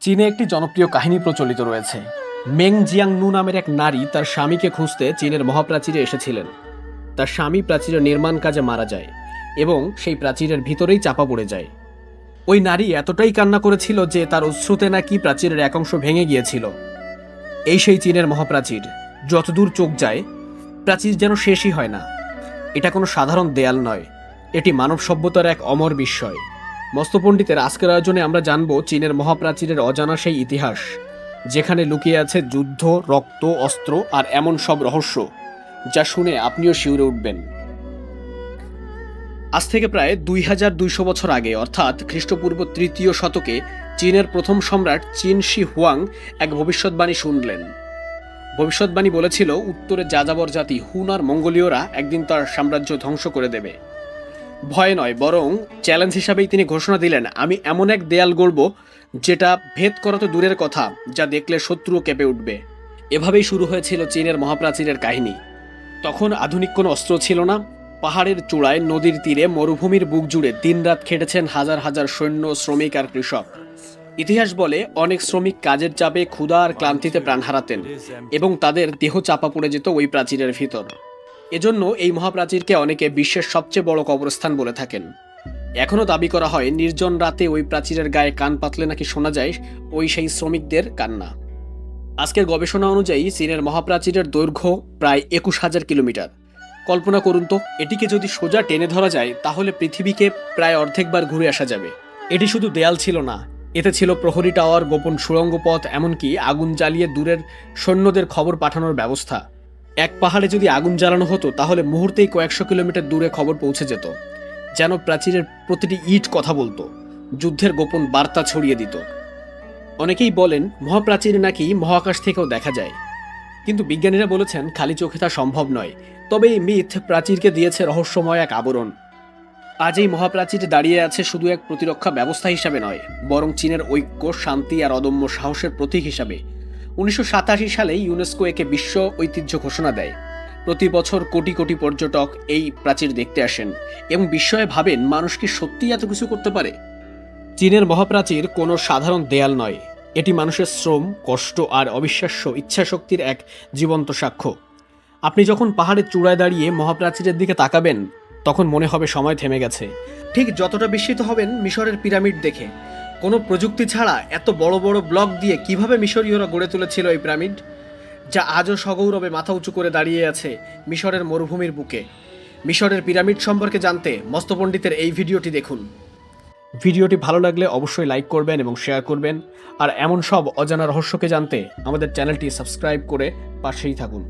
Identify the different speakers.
Speaker 1: চীনে একটি জনপ্রিয় কাহিনী প্রচলিত রয়েছে। মেং জিয়াং নু নামের এক নারী তার স্বামীকে খুঁজতে চীনের মহাপ্রাচীরে এসেছিলেন। তার স্বামী প্রাচীরের নির্মাণ কাজে মারা যায় এবং সেই প্রাচীরের ভিতরেই চাপা পড়ে যায়। ওই নারী এতটাই কান্না করেছিল যে তার অশ্রুতে নাকি প্রাচীরের এক অংশ ভেঙে গিয়েছিল। এই সেই চীনের মহাপ্রাচীর। যতদূর চোখ যায়, প্রাচীর যেন শেষই হয় না। এটা কোনো সাধারণ দেয়াল নয়। এটি মানব সভ্যতার এক অমর বিস্ময়। মস্তপণ্ডিতের আজকের আয়োজনে আমরা জানব চীনের মহাপ্রাচীরের অজানা সেই ইতিহাস, যেখানে লুকিয়ে আছে যুদ্ধ, রক্ত, অস্ত্র আর এমন সব রহস্য, যা শুনে আপনিও শিউরে উঠবেন। আজ থেকে প্রায় দুই হাজার দুইশো বছর আগে, অর্থাৎ খ্রিস্টপূর্ব তৃতীয় শতকে, চীনের প্রথম সম্রাট চীন শি হুয়াং এক ভবিষ্যৎবাণী শুনলেন। ভবিষ্যৎবাণী বলেছিল, উত্তরে যাযাবর জাতি হুন আর মঙ্গোলীয়রা একদিন তার সাম্রাজ্য ধ্বংস করে দেবে। ভয় নয়, বরং চ্যালেঞ্জ হিসাবেই তিনি ঘোষণা দিলেন, আমি এমন এক দেয়াল গড়ব যেটা ভেদ করা তো দূরের কথা, যা দেখলে শত্রুও কেঁপে উঠবে। এভাবেই শুরু হয়েছিল চীনের মহাপ্রাচীরের কাহিনী। তখন আধুনিক কোনো অস্ত্র ছিল না। পাহাড়ের চূড়ায়, নদীর তীরে, মরুভূমির বুক জুড়ে দিনরাত খেটেছেন হাজার হাজার সৈন্য, শ্রমিক আর কৃষক। ইতিহাস বলে অনেক শ্রমিক কাজের চাপে ক্ষুধা আর ক্লান্তিতে প্রাণ হারাতেন এবং তাদের দেহ চাপা পড়ে যেত ওই প্রাচীরের ভিতর। এজন্য এই মহাপ্রাচীরকে অনেকে বিশ্বের সবচেয়ে বড় কবরস্থান বলে থাকেন। এখনও দাবি করা হয়, নির্জন রাতে ওই প্রাচীরের গায়ে কান পাতলে নাকি শোনা যায় ওই সেই শ্রমিকদের কান্না। আজকের গবেষণা অনুযায়ী চীনের মহাপ্রাচীরের দৈর্ঘ্য প্রায় একুশ হাজার কিলোমিটার। কল্পনা করুন তো, এটিকে যদি সোজা টেনে ধরা যায়, তাহলে পৃথিবীকে প্রায় অর্ধেকবার ঘুরে আসা যাবে। এটি শুধু দেয়াল ছিল না, এতে ছিল প্রহরী টাওয়ার, গোপন সুড়ঙ্গ পথ এমনকি আগুন জ্বালিয়ে দূরের সৈন্যদের খবর পাঠানোর ব্যবস্থা। এক পাহাড়ে যদি আগুন জ্বালানো হতো, তাহলে মুহূর্তেই কয়েকশো কিলোমিটার দূরে খবর পৌঁছে যেত, যেন প্রাচীরের প্রতিটি ইট কথা বলতো, যুদ্ধের গোপন বার্তা ছড়িয়ে দিত। অনেকেই বলেন, মহাপ্রাচীর নাকি মহাকাশ থেকেও দেখা যায়। কিন্তু বিজ্ঞানীরা বলেছেন, খালি চোখে তা সম্ভব নয়। তবে এই মিথ প্রাচীরকে দিয়েছে রহস্যময় এক আবরণ। আজ এই মহাপ্রাচীর দাঁড়িয়ে আছে শুধু এক প্রতিরক্ষা ব্যবস্থা হিসাবে নয়, বরং চীনের ঐক্য, শান্তি আর অদম্য সাহসের প্রতীক হিসাবে। উনিশশো সাতাশি সালে ইউনেস্কো একে বিশ্ব ঐতিহ্য ঘোষণা দেয়। প্রতি বছর কোটি কোটি পর্যটক এই প্রাচীর দেখতে আসেন এবং বিস্ময়ে ভাবেন মানুষ কি সত্যিই এত কিছু করতে পারে। চীনের মহাপ্রাচীর কোনো সাধারণ দেয়াল নয়। এটি মানুষের শ্রম, কষ্ট আর অবিশ্বাস্য ইচ্ছাশক্তির এক জীবন্ত সাক্ষ্য। আপনি যখন পাহাড়ের চূড়ায় দাঁড়িয়ে মহাপ্রাচীরের দিকে তাকাবেন, তখন মনে হবে সময় থেমে গেছে। ঠিক যতটা বিস্মিত হবেন মিশরের পিরামিড দেখে কোনো প্রযুক্তি ছাড়া এত বড় বড় ব্লক দিয়ে কীভাবে মিশরীয়রা গড়ে তুলেছিল এই পিরামিড? যা আজও সগৌরবে মাথা উঁচু করে দাঁড়িয়ে আছে মিশরের মরুভূমির বুকে। মিশরের পিরামিড সম্পর্কে জানতে মস্তপণ্ডিতের এই ভিডিওটি দেখুন। ভিডিওটি ভালো লাগলে অবশ্যই লাইক করবেন এবং শেয়ার করবেন। আর এমন সব অজানা রহস্যকে জানতে আমাদের চ্যানেলটি সাবস্ক্রাইব করে পাশেই থাকুন।